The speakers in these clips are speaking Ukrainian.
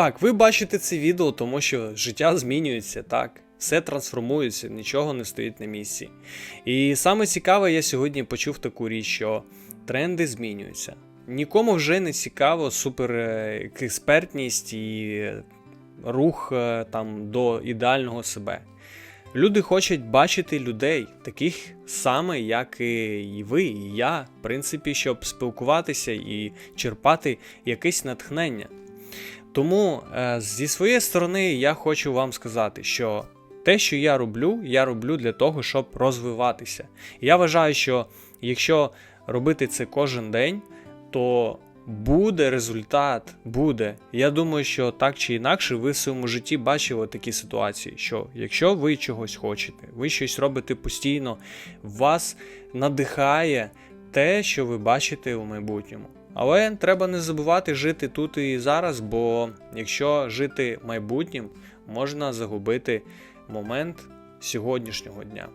Так, ви бачите це відео, тому що життя змінюється, так. Все трансформується, нічого не стоїть на місці. І саме цікаве, я сьогодні почув таку річ, що тренди змінюються. Нікому вже не цікаво суперекспертність і рух е, там до ідеального себе. Люди хочуть бачити людей, таких саме, як і ви, і я, в принципі, щоб спілкуватися і черпати якесь натхнення. Тому е, зі своєї сторони я хочу вам сказати, що те, що я роблю, я роблю для того, щоб розвиватися. Я вважаю, що якщо робити це кожен день, то буде результат, буде. Я думаю, що так чи інакше ви в своєму житті бачили такі ситуації, що якщо ви чогось хочете, ви щось робите постійно, вас надихає те, що ви бачите у майбутньому. Але треба не забувати жити тут і зараз, бо якщо жити майбутнім, можна загубити момент сьогоднішнього дня.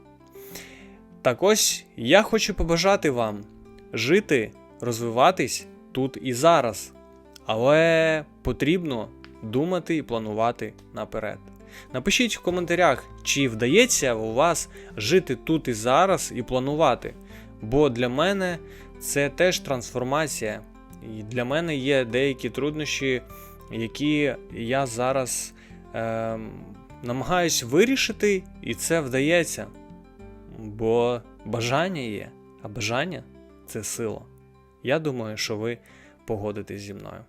Так ось я хочу побажати вам жити, розвиватись тут і зараз, але потрібно думати і планувати наперед. Напишіть в коментарях, чи вдається у вас жити тут і зараз і планувати. Бо для мене це теж трансформація. І для мене є деякі труднощі, які я зараз е, намагаюсь вирішити, і це вдається. Бо бажання є, а бажання це сила. Я думаю, що ви погодитесь зі мною.